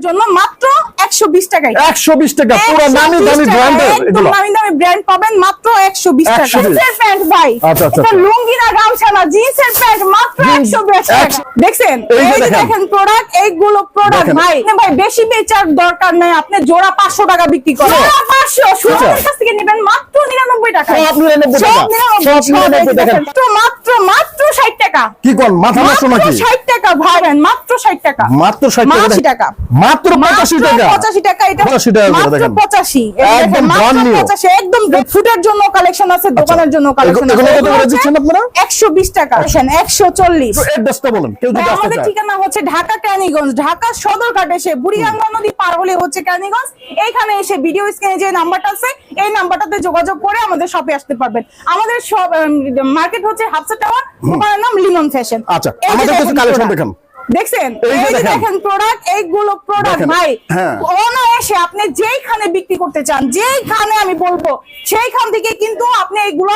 জন্য মাত্র টাকায় টাকা পুরো নামি দামি ব্র্যান্ডের এগুলো নামি দামি ব্র্যান্ড পাবেন মাত্র একশো বিশ টাকা জিন্সের প্যান্ট ভাই আচ্ছা, আচ্ছা, এটা আচ্ছা। লুঙ্গি না গামছা না জিন্সের প্যান্ট মাত্র জিন্স, একশো বিশ টাকা একশো- এই যে দেখেন। দেখেন প্রোডাক্ট এইগুলো প্রোডাক্ট ভাই ভাই বেশি বেচার দরকার নাই আপনি জোড়া পাঁচশো টাকা বিক্রি করেন জোড়া? আচ্ছা। কাছ থেকে নেবেন মাত্র নিরানব্বই টাকা সব 99 টাকা। সব নিরানব্বই, সব সব এই যে 99 টাকা। মাত্র মাত্র ষাট টাকা কি কোন মাথা নষ্ট নাকি ষাট টাকা ভাই মাত্র ষাট টাকা। মাত্র ষাট টাকা মাত্র পঁচাশি মাত্র টাকা। 85 টাকা এটা 85 টাকা করে দেখেন। 85 একদম মাত্র brand 85 একদম ফুটের জন্য কালেকশন আছে দোকানের জন্য কালেকশন এগুলো আছে। কত করে দিচ্ছেন আপনারা? 120 টাকা দেখেন 140 তো অ্যাড্রেসটা বলেন কেউ যদি আসতে আমাদের চায়। ঠিকানা হচ্ছে ঢাকা ক্যানিগঞ্জ ঢাকা সদরঘাট এসে বুড়িগঙ্গা নদী পার হলে হচ্ছে ক্যানিগঞ্জ এইখানে এসে ভিডিও স্ক্রিনে যে নাম্বারটা আছে এই নাম্বারটাতে যোগাযোগ করে আমাদের শপে আসতে পারবেন। আমাদের সব মার্কেট হচ্ছে হাফসা টাওয়ার দোকানের নাম লিমন ফ্যাশন আচ্ছা, আমাদের কাছে collection দেখান। দেখছেন? এই যে দেখেন। প্রোডাক্ট এইগুলো প্রোডাক্ট ভাই হ্যাঁ। অনায়াসে আপনি যেইখানে বিক্রি করতে চান যেইখানে আমি বলব সেইখান থেকে কিন্তু আপনি এগুলো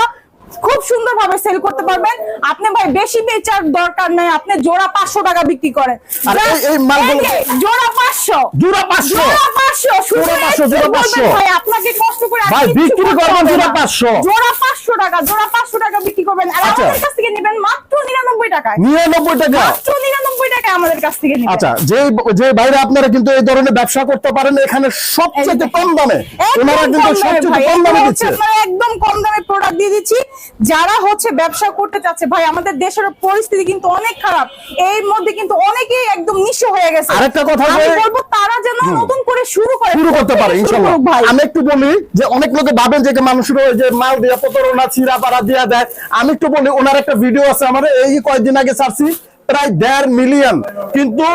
খুব সুন্দর ভাবে সেল করতে পারবেন। আপনি ভাই বেশি বেচার দরকার নাই। আপনি জোড়া পাঁচশো টাকা বিক্রি করেন। আর এই- এই মালগুলো- জোড়া পাঁচশো। জোড়া 500 জোড়া পাঁচশো জোড়া 500, জোড়া 500 ভাই আপনাকে কষ্ট করে ভাই, বিক্রি করবেন জোড়া 500 জোড়া পাঁচশো টাকা জোড়া পাঁচশো টাকা বিক্রি করবেন। আর আচ্ছা। আমাদের কাছ থেকে নেবেন মাত্র নিরানব্বই টাকায়। নিরানব্বই টাকা? মাত্র নিরানব্বই টাকায় আমাদের কাছ থেকে নেবেন। আচ্ছা যে যে আপনারা কিন্তু এই ধরনের ব্যবসা করতে পারেন এখানে সবচেয়ে কম দামে। ওনারা কিন্তু সবচেয়ে কম দামে হচ্ছে দিচ্ছে। আপনারা একদম কম দামে প্রোডাক্ট দিয়ে দিচ্ছি। যারা হচ্ছে ব্যবসা করতে চাচ্ছে ভাই আমাদের দেশের পরিস্থিতি কিন্তু অনেক খারাপ। এর মধ্যে কিন্তু অনেকেই একদম নিঃস্ব হয়ে গেছে। আরেকটা কথা আমি বলব তারা যেন নতুন শুরু করে শুরু করতে পারে শুরু ইনশাল্লাহ। করুক ভাই। আমি একটু বলি যে অনেক লোকে ভাবেন যে মানুষের ওই যে মাল দিয়ে প্রতারণা ছিঁড়া পাড়া দিয়া দেয়। আমি একটু বলি ওনার একটা ভিডিও আছে আমার এই কয়েকদিন আগে ছাড়ছি প্রায় দেড় মিলিয়ন। কিন্তু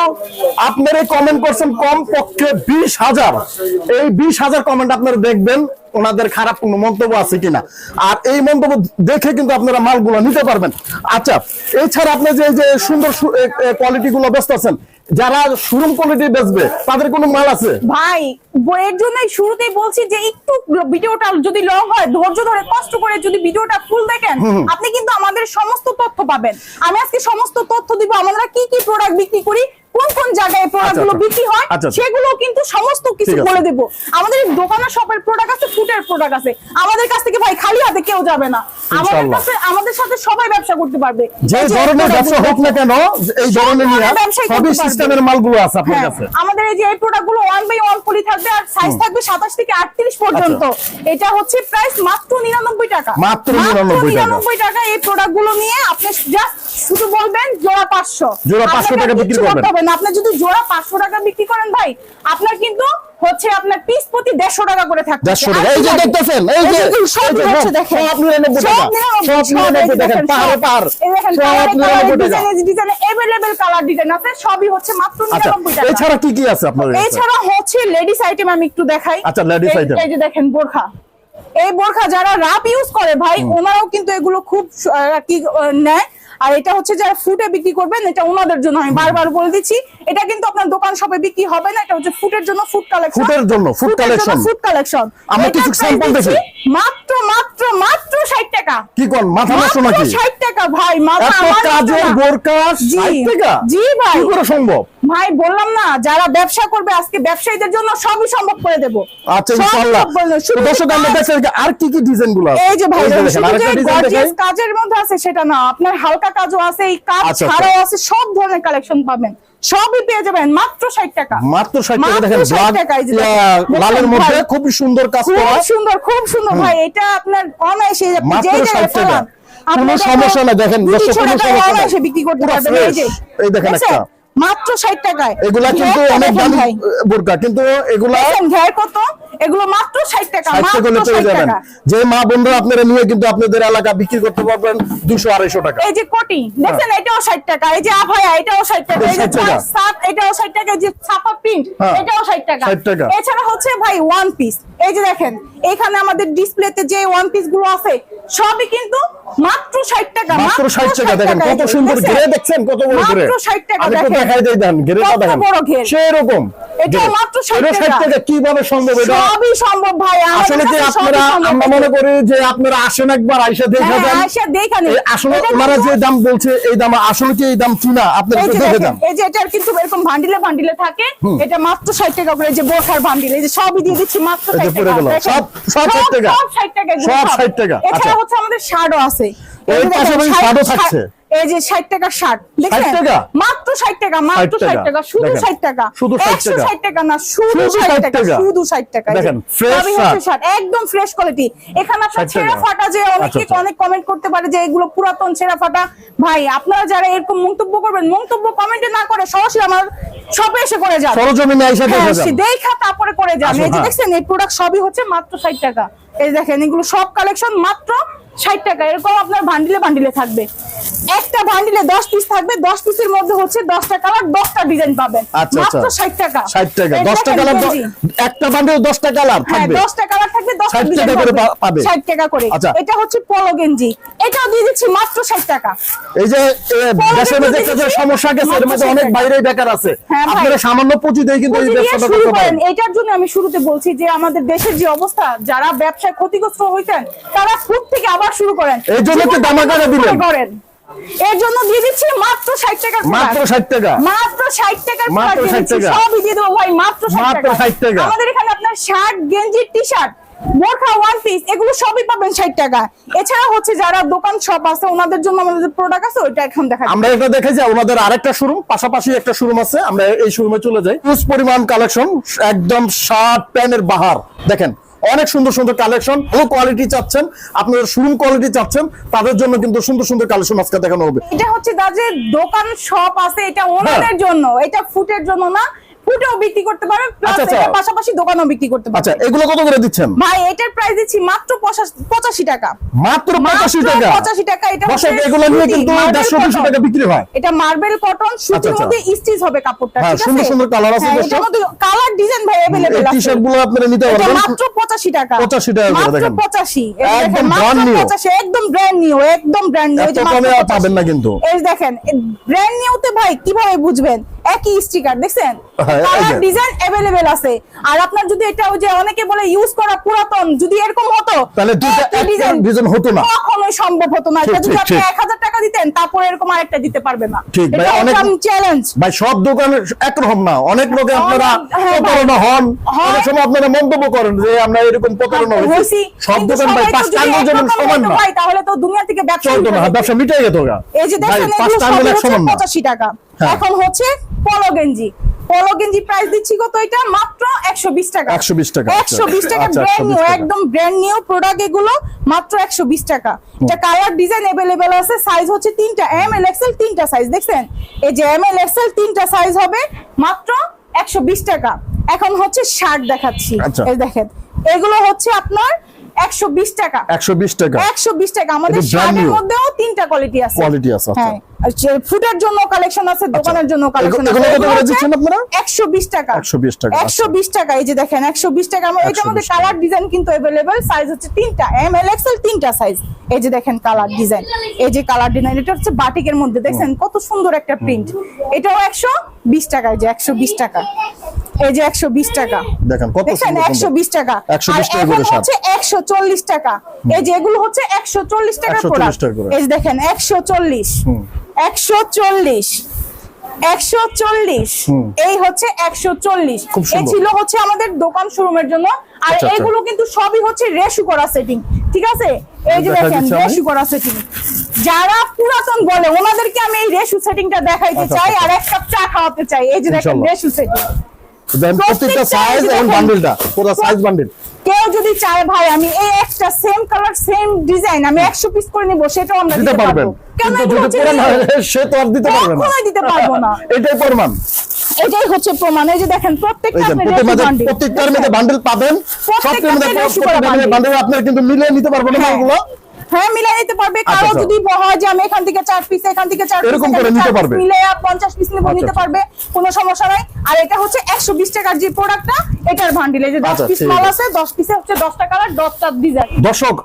আপনার কমেন্ট করছেন কম পক্ষে বিশ হাজার। এই বিশ হাজার কমেন্ট আপনারা দেখবেন ওনাদের খারাপ কোনো মন্তব্য আছে কিনা। আর এই মন্তব্য দেখে কিন্তু আপনারা মালগুলো নিতে পারবেন। আচ্ছা এছাড়া আপনি যে যে সুন্দর কোয়ালিটি গুলো ব্যস্ত আছেন যারা শোরুম কোয়ালিটি বেচবে তাদের কোনো মাল আছে ভাই এর জন্যই শুরুতেই বলছি যে একটু ভিডিওটা যদি লং হয় ধৈর্য ধরে কষ্ট করে যদি ভিডিওটা ফুল দেখেন আপনি কিন্তু আমাদের সমস্ত তথ্য পাবেন আমি আজকে সমস্ত তথ্য দিব আমরা কি কি প্রোডাক্ট বিক্রি করি কোন কোন জায়গায় প্রোডাক্টগুলো আচ্ছা। বিক্রি হয় আচ্ছা, আচ্ছা। সেগুলো কিন্তু সমস্ত কিছু। বলে দেব আমাদের দোকানের শপের প্রোডাক্ট আছে ফুটের প্রোডাক্ট আছে আমাদের কাছ থেকে ভাই খালি হাতে কেউ যাবে না আমাদের কাছে আমাদের সাথে সবাই ব্যবসা করতে পারবে। যে এই ধরনের ব্যবসা হোক না কেন এই ধরনের নিয়ে ধরনের ব্যবসাই করতে সবই সিস্টেমের মালগুলো আছে আপনার হ্যাঁ, কাছে। আমাদের এই যে এই প্রোডাক্টগুলো ওয়ান বাই ওয়ান পলি থাকবে আর সাইজ থাকবে সাতাশ থেকে আটত্রিশ পর্যন্ত। এটা হচ্ছে প্রাইস মাত্র নিরানব্বই টাকা। মাত্র 99 টাকা। নিরানব্বই টাকা এই প্রোডাক্টগুলো নিয়ে আপনি জাস্ট শুধু বলবেন জোড়া পাঁচশো। জোড়া 500 টাকা বিক্রি করবেন। আপনি যদি জোড়া পাঁচশো টাকা বিক্রি করেন ভাই আপনার কিন্তু হচ্ছে আপনার পিস প্রতি দেড়শো টাকা করে থাকবে দেড়শো টাকা। এই যে দেখতেছেন এই যে সব হচ্ছে দেখেন। সব নিরানব্বই টাকা। সব নিরানব্বই, দেখেন, পাহাড়ে সব। পাহাড় সব কালারে কালারে নিরানব্বই টাকা। ডিজাইনে কালার ডিজাইন আছে সবই হচ্ছে মাত্র আচ্ছা নিরানব্বই টাকা। এছাড়া কি কি আছে আপনার এছাড়া হচ্ছে লেডিস আইটেম আমি একটু দেখাই। আচ্ছা, এই- item। এই যে দেখেন বোরখা। এই বোরখা যারা রাপ ইউজ করে ভাই ওনারাও কিন্তু এগুলো খুব কি নেয়। আর এটা হচ্ছে যারা ফুটে বিক্রি করবেন এটা ওনাদের জন্য আমি বারবার বলে দিচ্ছি। এটা কিন্তু আপনার দোকান শপে বিক্রি হবে না এটা হচ্ছে ফুটের জন্য ফুড কালেকশন ফুটের জন্য, food collection। ফুড কালেকশন আমরা কিছু sample দেখি। মাত্র মাত্র মাত্র 60 টাকা। কি কোন মাথা নষ্ট নাকি? 60 টাকা ভাই মাথা আমার কাজের বোরকা জি, 60 টাকা? জি ভাই। কি করে সম্ভব? ভাই বললাম না যারা ব্যবসা করবে আজকে ব্যবসায়ীদের জন্য সবই সম্ভব করে দেব। আচ্ছা ইনশাআল্লাহ। দর্শক আমরা কাজ- আর কি কি ডিজাইনগুলো আছে? এই যে ভাই কাজের মধ্যে আছে সেটা না আপনার হালকা কাজও আছে এই কাজ আচ্ছা, ছাড়াও আছে সব ধরনের কালেকশন পাবেন। সবই পেয়ে যাবেন মাত্র 60 টাকা। মাত্র 60 টাকা দেখেন 60 টাকা, এই যে দেখেন। লালের মধ্যে খুব সুন্দর কাজ খুব করা। সুন্দর খুব সুন্দর ভাই এটা আপনার অনায়াসে আপনি মাত্র যেই জায়গায় 60 টাকা। কোনো সমস্যা নাই, দেখেন, কোনো সমস্যা। অনায়াসে বিক্রি করতে পারবেন এই যে। এই দেখেন একটা। মাত্র 60 টাকায়। এগুলা কিন্তু অনেক দামি বোরকা কিন্তু এগুলা দেখেন ঘের কত? এগুলো মাত্র 60 টাকা মাত্র টাকা 60 টাকা যে মা আপনারা নিয়ে কিন্তু আপনাদের এলাকা বিক্রি করতে পারবেন 200 250 টাকা এই যে কোটি দেখেন এটাও 60 টাকা এই যে এটাও 60 টাকা এই যে সাত এটাও 60 টাকা যে ছাপা প্রিন্ট হ্যাঁ। এটাও 60 টাকা 60। এছাড়া হচ্ছে ভাই ওয়ান পিস এই যে দেখেন এখানে আমাদের ডিসপ্লেতে যে ওয়ান পিসগুলো আছে সবই কিন্তু মাত্র ষাট টাকা মাত্র ষাট টাকা দেখেন কত সুন্দর? ঘিরে দেখছেন কত বড় ঘিরে মাত্র 60 টাকা দেখেন। দেখাই দেন ঘিরেটা দেখেন ঘিরে। মাত্র 60 এটা 60 টাকা। টাকা কীভাবে সম্ভব এটা সবই সম্ভব ভাই আসলে সবই আপনারা আমরা মনে করি যে আপনারা আসেন একবার আইসা দেখা হ্যাঁ, যান আইসা দেখে নিন। আসলে ওনারা যে দাম বলছে এই দাম আসলে কি এই দাম চুনা আপনারা দেখে যান এই যে এটার কিন্তু এরকম ভান্ডিলে ভান্ডিলে থাকে এটা মাত্র ষাট টাকা করে যে বোরখার ভান্ডিল এই যে সবই দিয়ে দিচ্ছি মাত্র এই 60 টাকা। সব- সব 60 টাকা। সব 60 টাকা সব 60 টাকা। আচ্ছা। হচ্ছে আমাদের শার্টও আছে এই যে পাশাপাশি 60 থাকছে। এই যে 60 টাকার শার্ট দেখেন মাত্র 60 টাকা মাত্র 60 60 টাকা শুধু দেখেন, 60 টাকা। শুধু 60 টাকা। না শুধু শুধু 60 60 টাকা টাকা। শুধু 60 টাকা। দেখেন, হচ্ছে শার্ট। একদম ফ্রেশ কোয়ালিটি এখানে আপনার ছেঁড়া ফাটা যে অনেকে আচ্ছা, আচ্ছা। অনেক কমেন্ট করতে পারে যে এগুলো পুরাতন ছেঁড়া ফাটা। ভাই আপনারা যারা এরকম মন্তব্য করবেন মন্তব্য কমেন্টে না করে সরাসরি আমার শপে এসে করে যান। সরজমিনে হ্যাঁ, দেখা যান। দেখা তারপরে করে যান। এই যে হ্যাঁ। দেখছেন এই প্রোডাক্ট সবই হচ্ছে মাত্র ষাট টাকা। এই দেখেন এগুলো সব কালেকশন মাত্র ষাট টাকা এরকম আপনার বান্ডিলে বান্ডিলে থাকবে। একটা বান্ডিলে দশ পিস থাকবে দশ পিসের মধ্যে হচ্ছে দশটা কালার দশটা ডিজাইন পাবেন। আচ্ছা আচ্ছা। মাত্র ষাট টাকা। 60 টাকা এই 10টা দেখেন কালার একটা বান্ডেল 10টা কালার হ্যাঁ থাকবে। দশটা কালার থাকবে দশটা 60 ডিজাইন টাকা করে পাবে। ষাট টাকা করে। আচ্ছা। এটা হচ্ছে পলো গেঞ্জি। এটাও দিয়ে দিচ্ছি মাত্র ষাট টাকা। এই যে দেশের মধ্যে একটা সমস্যা গেছে এর মধ্যে অনেক বাইরে বেকার আছে। হ্যাঁ, আপনারা সামান্য পুঁজি দিয়ে কিন্তু এই ব্যবসাটা করতে পারেন। এটার জন্য আমি শুরুতে বলছি যে আমাদের দেশের যে অবস্থা যারা ব্যবসায় ক্ষতিগ্রস্ত হইতেন তারা খুব থেকে আবার শুরু করেন। এই জন্য তো দামাকাটা দিলেন। করেন। এর জন্য দিয়ে দিচ্ছি মাত্র ষাট টাকার মাত্র 60 টাকা। মাত্র ষাট টাকার মাত্র 60 টাকা। সবই দিয়ে দেবো ভাই মাত্র ষাট মাত্র 60 টাকা। আমাদের এখানে আপনার শার্ট গেঞ্জি টি শার্ট বোরখা ওয়ান পিস এগুলো সবই পাবেন ষাট টাকা। এছাড়া হচ্ছে যারা দোকান শপ আছে ওনাদের জন্য আমাদের প্রোডাক্ট আছে ওইটা এখন দেখা আমরা এটা দেখে যাই ওনাদের আরেকটা শোরুম পাশাপাশি একটা শোরুম আছে। আমরা এই শোরুমে চলে যাই। হিউজ পরিমাণ কালেকশন একদম শার্ট প্যান্টের বাহার। দেখেন অনেক সুন্দর সুন্দর কালেকশন ভালো কোয়ালিটি চাচ্ছেন আপনারা শোরুম কোয়ালিটি চাচ্ছেন তাদের জন্য কিন্তু সুন্দর সুন্দর কালেকশন আজকে দেখানো হবে এটা হচ্ছে দাজে দোকান শপ আছে এটা ওনাদের হ্যাঁ। জন্য এটা ফুটের জন্য না ফুটেও বিক্রি করতে পারে প্লাস আচ্ছা, আচ্ছা। এটা পাশাপাশি দোকানও বিক্রি করতে পারে আচ্ছা এগুলো কত করে দিচ্ছেন ভাই এটার প্রাইস দিচ্ছি মাত্র পঁচাশি টাকা মাত্র পঁচাশি টাকা পঁচাশি টাকা এটা দর্শক হচ্ছে এগুলো নিয়ে সুতি, কিন্তু marble দেড়শো দুশো cotton। টাকা বিক্রি হয় এটা মার্বেল কটন সুতির আচ্ছা, আচ্ছা। মধ্যে স্টিচ হবে কাপড়টা হ্যাঁ, ঠিক আছে সুন্দর সুন্দর colour আছে হ্যাঁ, দর্শক। এটার মধ্যে কালার ডিজাইন ভাই अवेलेबल এই টি আছে শার্ট গুলো আপনারা নিতে এটা পারবেন মাত্র 85 টাকা 85 টাকা করে মাত্র দেখেন। 85 এই একদম দেখেন brand মাত্র new। 85 একদম ব্র্যান্ড নিউ একদম ব্র্যান্ড নিউ এত কমে আর পাবেন না কিন্তু। এই দেখেন ব্র্যান্ড নিউতে ভাই কিভাবে বুঝবেন একই স্টিকার দেখছেন হ্যাঁ, এই কালার যে। ডিজাইন अवेलेबल আছে আর আপনার যদি এটা ওই যে অনেকে বলে ইউজ করা পুরাতন যদি এরকম হতো তাহলে দুইটা একই একটা design ডিজাইন হতো না কখনোই সম্ভব হতো না ঠিক, এটা যদি ঠিক, আপনি ঠিক। 1000 টাকা দিতেন তারপরে এরকম আরেকটা দিতে পারবে না ঠিক, ভাই, এটা অনেক- হচ্ছে চ্যালেঞ্জ ভাই সব দোকানে একরকম না অনেক লোকে আপনারা অনেক- হ্যাঁ, ভাই। প্রতারণা হন হয়। অনেক সময় আপনারা মন্তব্য করেন যে আমরা এরকম প্রতারণা হয়েছি হয়েছি। সব কিন্তু দোকান ভাই সবাই তো পাঁচ যদি টাঙ্গুল যেমন একরকম সমান হতো না ভাই, তাহলে তো দুনিয়া থেকে ব্যবসা চলতো না উঠে যেত। ব্যবসা মিটাই যেত গা এই যে ভাই দেখেন পাঁচ এগুলো টাঙ্গুল সবই এক হচ্ছে সমান না 85 টাকা হ্যাঁ। এখন হচ্ছে পলো গেঞ্জি পলো গেঞ্জি প্রাইস দিচ্ছি কত এটা মাত্র 120 টাকা 120 টাকা, আচ্ছা। 120 টাকা আচ্ছা, ব্র্যান্ড 120 নিউ টাকা। একদম ব্র্যান্ড নিউ প্রোডাক্ট এগুলো মাত্র 120 টাকা এটা কালার ডিজাইন अवेलेबल আছে সাইজ হচ্ছে তিনটা এম এল এক্সেল তিনটা সাইজ দেখছেন এই যে এম এল এক্সেল তিনটা সাইজ হবে মাত্র 120 টাকা এখন হচ্ছে শার্ট দেখাচ্ছি আচ্ছা। এই দেখেন এগুলো হচ্ছে আপনার 120 টাকা 120 টাকা 120 টাকা আমাদের এটা brand শার্টের new। মধ্যেও তিনটা কোয়ালিটি আছে Quality আছে, আচ্ছা। হ্যাঁ আর যে ফুটের জন্য কালেকশন আছে দোকানের জন্য কালেকশন এগুলো আছে কত করে দিচ্ছেন আপনারা? 120 টাকা 120 টাকা, আচ্ছা। 120 টাকা এই যে দেখেন 120 টাকা আমার এটার মধ্যে 120 কালার ডিজাইন কিন্তু अवेलेबल সাইজ হচ্ছে তিনটা এম এল এক্সেল তিনটা সাইজ এই যে দেখেন কালার ডিজাইন এই যে কালার ডিজাইন এটা হচ্ছে বাটিকের মধ্যে দেখছেন কত সুন্দর একটা প্রিন্ট এটাও 120 টাকা এই যে 120 টাকা এই যে 120 টাকা। দেখেন কত সুন্দর সুন্দর। 120 টাকা। 120 টাকা করে। হচ্ছে 140 টাকা। এই যে এগুলো হচ্ছে 140 টাকা 140 টাকা করে। এই যে দেখেন 140 140 140 এই হচ্ছে 140 এই ছিল হচ্ছে আমাদের দোকান শোরুমের জন্য। আর আচ্ছা, আচ্ছা। এগুলো কিন্তু সবই হচ্ছে রেশু করা সেটিং। ঠিক আছে? এই যে দেখা দেখেন রেশু করা সেটিং। যারা পুরাতন বলে ওনাদেরকে আমি এই রেশু সেটিংটা দেখাইতে আচ্ছা, চাই। আর এক কাপ চা খাওয়াতে চাই। এই যে দেখেন। রেশু সেটিং। দেন প্রত্যেকটা প্রত্যেকটা সাইজ এবং বান্ডেলটা পুরো সাইজ বান্ডেল কেউ যদি চায় ভাই আমি এই একটা সেম কালার সেম ডিজাইন আমি একশো পিস করে নিবো সেটাও আমরা দিতে দিতে পারবেন। কিন্তু এগুলো যদি হচ্ছে পুরান সে তো আর দিতে পারবে না। দিতে পারব না। এটাই প্রমাণ। এটাই হচ্ছে প্রমাণ। এই যে দেখেন প্রত্যেকটা। প্রত্যেকটার মধ্যে বান্ডেল পাবেন। সবটার মধ্যে। বান্ডেল আপনারা কিন্তু মিলিয়ে নিতে পারবেন না হ্যাঁ। হ্যাঁ মিলাই নিতে পারবে আচ্ছা, কারও আচ্ছা। যদি হয় যে আমি এখান থেকে চার পিস এখান থেকে চার এরকম করে নিতে পারবে। মিলে পঞ্চাশ পিস আচ্ছা, নিতে আচ্ছা। পারবে কোনো সমস্যা নাই আর এটা হচ্ছে একশো বিশ টাকার যে প্রোডাক্টটা এটার ভান্ডিল যে দশ পিস মাল আছে। দশ পিসে হচ্ছে দশটা কালার দশটা ডিজাইন দর্শক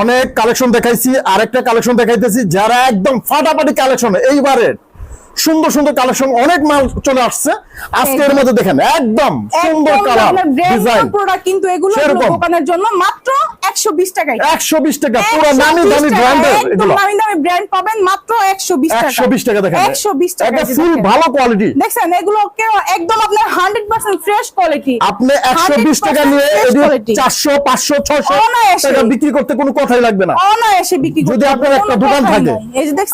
অনেক কালেকশন দেখাইছি আরেকটা কালেকশন দেখাইতেছি যারা একদম ফাটাফাটি কালেকশন এইবারে সুন্দর সুন্দর কালেকশন অনেক মাল চলে আসছে আজকে এর মধ্যে দেখেন একদম সুন্দর কালার ডিজাইন প্রোডাক্ট কিন্তু এগুলো দোকানের জন্য মাত্র 120 টাকায়। একশো বিশ টাকা পুরো নামি দামি ব্র্যান্ডের এগুলো। নামি দামি ব্র্যান্ড পাবেন মাত্র 120 টাকা। একশো বিশ টাকা দেখেন। 120 টাকা একটা ফুল ভালো কোয়ালিটি দেখছেন এগুলো কেউ একদম আপনার 100% ফ্রেশ কোয়ালিটি আপনি একশো বিশ টাকা নিয়ে চারশো পাঁচশো ছয়শো অনায়াসে। টাকা বিক্রি করতে কোনো কথাই লাগবে না। অনায়াসে বিক্রি করতে যদি আপনার একটা দোকান থাকে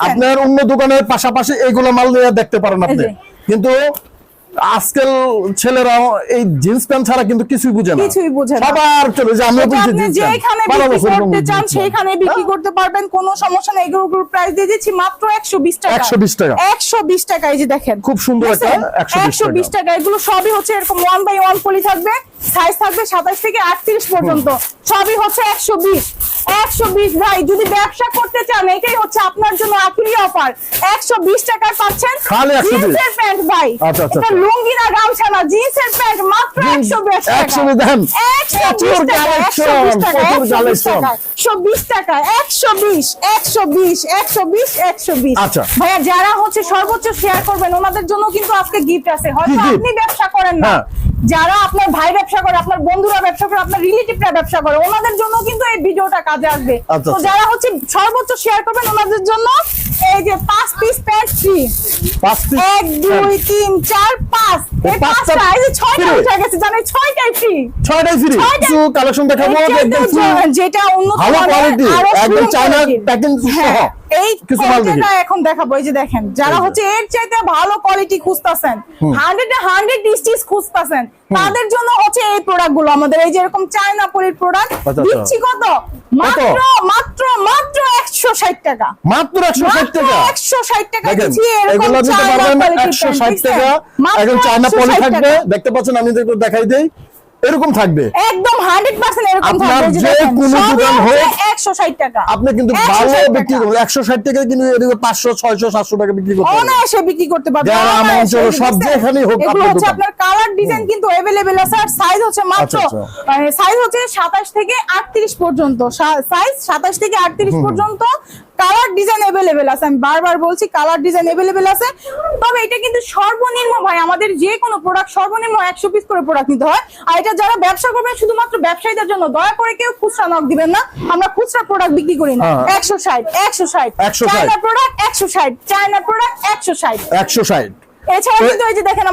আপনার অন্য দোকানের পাশাপাশি এইগুলো মাল নিয়ে দেখতে পারেন আপনি। কিন্তু আজকাল ছেলেরা এই জিন্স প্যান্ট ছাড়া কিন্তু কিছুই বুঝে না কিছুই বুঝে না। সবার চলে যে আমরা বুঝি জিন্স যেখানে বিক্রি করতে চান সেখানে বিক্রি করতে পারবেন কোনো সমস্যা নেই এগুলোর প্রাইস দিয়ে দিচ্ছি মাত্র 120 টাকা 120 টাকা। 120 টাকা এই যে দেখেন খুব সুন্দর একটা দেখছেন? 120 টাকা। 120 টাকা এগুলো সবই হচ্ছে এরকম ওয়ান বাই ওয়ান পলি থাকবে সাইজ থাকবে 27 থেকে 38 পর্যন্ত সবই হচ্ছে 120 120 ভাই যদি ব্যবসা করতে চান এটাই হচ্ছে আপনার জন্য আখিরি অফার 120 টাকায় পাচ্ছেন খালি 120 জিন্সের প্যান্ট ভাই আচ্ছা, আচ্ছা, এটা আচ্ছা। লুঙ্গি না গামছা না জিন্সের প্যান্ট মাত্র 120 টাকা 120 দেন। 120 টাকা প্রচুর 120 টাকা collection, প্রচুর 120 collection। টাকা 120 টাকা 120 120 120 120 আচ্ছা। ভাইয়া যারা হচ্ছে সর্বোচ্চ শেয়ার করবেন ওনাদের জন্য কিন্তু আজকে গিফট আছে হয়তো আপনি ব্যবসা করেন না হ্যাঁ। যারা আপনার ভাই ব্যবসা করে আপনার বন্ধুরা ব্যবসা করে আপনার রিলেটিভরা ব্যবসা করে ওনাদের জন্য কিন্তু এই ভিডিওটা কাজে আসবে। আচ্ছা, তো আচ্ছা। যারা হচ্ছে সর্বোচ্চ শেয়ার করবেন ওনাদের জন্য এই যে পাঁচ পিস প্যান্ট ফ্রি পাঁচ piece এক দুই তিন চার পাঁচ। এই পাঁচটা এই যে ছয়টা? উঠে গেছে জানেন ছয়টাই ফ্রি ছয়টাই ফ্রি কিছু কালেকশন দেখাবো একদম যেটা উন্নত ভালো আরও একদম সুন্দর চায়না packing সহ। এই কিছু মাল দেখি। quality-টা এখন দেখাবো এই যে দেখেন যারা হচ্ছে এর চাইতে ভালো কোয়ালিটি খুঁজতেছেন হান্ড্রেড হান্ড্রেড স্টিচ খুঁজতেছেন তাদের জন্য হচ্ছে এই প্রোডাক্টগুলো আমাদের এই যে এরকম চায়না পলির প্রোডাক্ট আচ্ছা, আচ্ছা। দিচ্ছি কত? মাত্র মাত্র মাত্র একশো ষাট টাকা। মাত্র একশো ষাট টাকা? একশো ষাট টাকা দিচ্ছি এরকম চায়না পারবেন একশো ষাট টাকা চায়না পলি থাকবে দেখতে পাচ্ছেন আমি দেখাই দেই এরকম থাকবে একদম হান্ড্রেড পার্সেন্ট এরকম আপনার থাকবে এই যে যে দেখেন, কোনো সবই দোকান হচ্ছে হোক, 160 টাকা আপনি কিন্তু 160 ভালো টাকা। বিক্রি করবেন একশো ষাট টাকা কিন্তু এদিকে পাঁচশো ছয়শো সাতশো টাকা বিক্রি করতে পারবেন অনায়াসে বিক্রি করতে পারবে যারা আমার অনায়াসে, অঞ্চলে সব বুঝছেন? যেখানেই হোক এগুলো আপনার হচ্ছে দোকান। আপনার কালার ডিজাইন কিন্তু अवेलेबल আছে আর সাইজ হচ্ছে মাত্র আচ্ছা, সাইজ হচ্ছে 27 থেকে 38 পর্যন্ত সাইজ 27 থেকে 38 পর্যন্ত কালার ডিজাইন এভেলেবেল আছে। আমি বারবার বলছি কালার ডিজাইন এভেলেবেল আছে। তবে এটা কিন্তু সর্বনিম্ন ভাই আমাদের যে কোনো প্রোডাক্ট সর্বনিম্ন একশো পিস করে প্রোডাক্ট নিতে হয়। আর এটা যারা ব্যবসা করবেন শুধুমাত্র ব্যবসায়ীদের জন্য দয়া করে কেউ খুচরা নক দিবেন না। আমরা খুচরা প্রোডাক্ট বিক্রি করি না। হ্যাঁ। একশো ষাট একশো ষাট। চায়না প্রোডাক্ট একশো ষাট। চায়না প্রোডাক্ট একশো ষাট। একশো ষাট। এছাড়া যে দেখেন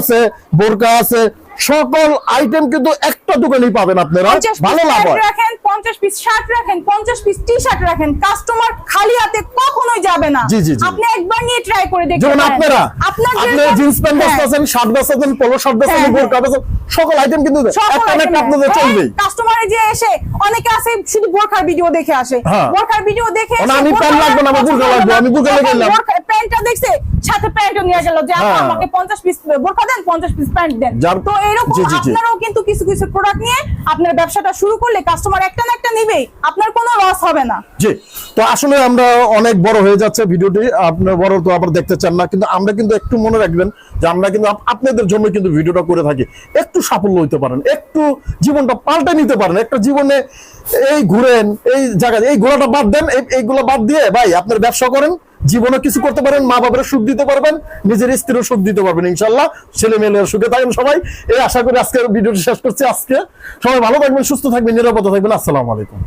আছে বোরকা আছে সকল আইটেম কিন্তু একটা দোকানেই পাবেন আপনারা। ভালো লাভ হয়। রাখেন 50 পিস শার্ট রাখেন 50 পিস টি শার্ট রাখেন কাস্টমার খালি হাতে কখনোই যাবে না। আপনি একবার নিয়ে ট্রাই করে দেখতে যেমন আপনারা আপনার আপনি যেরকম- জিন্স প্যান্ট হ্যাঁ, বেচতেছেন শার্ট বেচতেছেন পলো শার্ট বেচতেছেন হ্যাঁ, বোরকা বেচতেছেন সকল আইটেম কিন্তু একটা না একটা আপনাদের হ্যাঁ, চলবেই কাস্টমারে যে এসে অনেকে আছে শুধু বোরখার ভিডিও দেখে আসে। হ্যাঁ। বোরখার ভিডিও দেখে আমি প্যান্ট লাগবে না, আমার বোরখা লাগবে। আমি বোরখা তখন নিয়ে প্যান্টটা দেখছে সাথে প্যান্টও নিয়ে গেল যে হ্যাঁ। আমাকে 50 পিস বোরখা দেন 50 পিস প্যান্ট দেন। তো এরকম। আপনারাও কিন্তু কিছু কিছু প্রোডাক্ট নিয়ে আপনার ব্যবসাটা শুরু করলে কাস্টমার একটা না একটা নিবেই আপনার কোনো লস হবে না জি তো আসলে আমরা অনেক বড় হয়ে যাচ্ছে ভিডিওটি আপনার বড় তো আবার দেখতে চান না কিন্তু আমরা কিন্তু একটু মনে রাখবেন যে আমরা কিন্তু আপনাদের জন্য কিন্তু ভিডিওটা করে থাকি একটু সাফল্য হইতে পারেন একটু জীবনটা পাল্টে নিতে পারেন একটা জীবনে এই ঘুরেন এই জায়গায় এই ঘোরাটা বাদ দেন এইগুলো বাদ দিয়ে ভাই আপনার ব্যবসা করেন জীবনে কিছু করতে পারেন, মা বাবার সুখ দিতে পারবেন, নিজের স্ত্রীরও সুখ দিতে পারবেন ইনশাল্লাহ ছেলে মেয়ের সুখে থাকেন সবাই। এই আশা করি আজকের ভিডিওটি শেষ করছি আজকে। সবাই ভালো থাকবেন, সুস্থ থাকবেন, নিরাপদে থাকবেন। আসসালামু আলাইকুম।